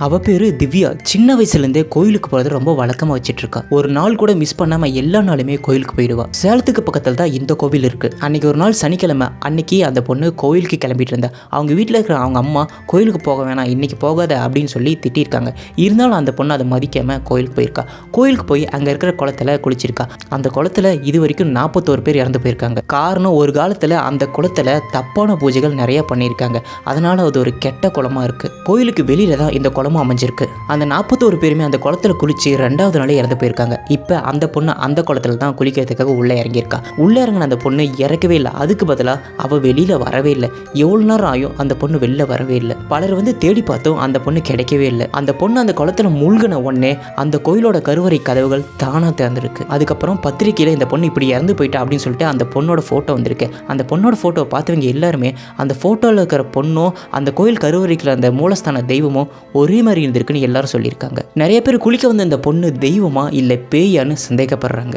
அவ பேரு திவ்யா. சின்ன வயசுலேருந்தே கோயிலுக்கு போகிறது ரொம்ப வழக்கமாக வச்சிட்டு ஒரு நாள் கூட மிஸ் பண்ணாமல் எல்லா நாளுமே கோயிலுக்கு போயிடுவா. சேலத்துக்கு பக்கத்தில் தான் இந்த கோவில் இருக்கு. அன்னைக்கு ஒரு நாள் சனிக்கிழமை அன்னைக்கு அந்த பொண்ணு கோயிலுக்கு கிளம்பிட்டு இருந்தா. அவங்க வீட்டில் இருக்கிற அவங்க அம்மா கோயிலுக்கு போக வேணாம் இன்னைக்கு போகாத அப்படின்னு சொல்லி திட்டிருக்காங்க. இருந்தாலும் அந்த பொண்ணு அதை மதிக்காம கோயிலுக்கு போயிருக்கா. கோயிலுக்கு போய் அங்கே இருக்கிற குளத்துல குளிச்சிருக்கா. அந்த குளத்துல இது வரைக்கும் நாற்பத்தோரு பேர் இறந்து போயிருக்காங்க. காரணம் ஒரு காலத்தில் அந்த குளத்துல தப்பான பூஜைகள் நிறைய பண்ணியிருக்காங்க. அதனால அது ஒரு கெட்ட குளமா இருக்கு. கோயிலுக்கு வெளியில தான் இந்த குளம் குளமும் அமைஞ்சிருக்கு. அந்த நாற்பத்தோரு பேருமே அந்த குளத்துல குளிச்சு ரெண்டாவது நாளே இறந்து போயிருக்காங்க. இப்போ அந்த பொண்ணு அந்த குளத்துல தான் குளிக்கிறதுக்காக உள்ளே இறங்கியிருக்கா. உள்ளே இறங்கின அந்த பொண்ணு இறக்கவே இல்லை. அதுக்கு பதிலாக அவள் வெளியில் வரவே இல்லை. எவ்வளோ நேரம் ஆயும் அந்த பொண்ணு வெளில வரவே இல்லை. பலர் வந்து தேடி பார்த்தோம் அந்த பொண்ணு கிடைக்கவே இல்லை. அந்த பொண்ணு அந்த குளத்துல மூழ்கின உடனே அந்த கோயிலோட கருவறை கதவுகள் தானாக திறந்துருக்கு. அதுக்கப்புறம் பத்திரிக்கையில் இந்த பொண்ணு இப்படி இறந்து போயிட்டா அப்படின்னு சொல்லிட்டு அந்த பொண்ணோட ஃபோட்டோ வந்திருக்கு. அந்த பொண்ணோட ஃபோட்டோவை பார்த்தவங்க எல்லாருமே அந்த ஃபோட்டோவில் இருக்கிற பொண்ணும் அந்த கோயில் கருவறைக்கிற அந்த மூலஸ்தான தெய்வமும் ஒரே மாதிரி இருந்திருக்குன்னு எல்லாரும் சொல்லியிருக்காங்க. நிறைய பேர் குளிக்க வந்த இந்த பொண்ணு தெய்வமா இல்லை பேயான்னு சந்தேகப்படுறாங்க.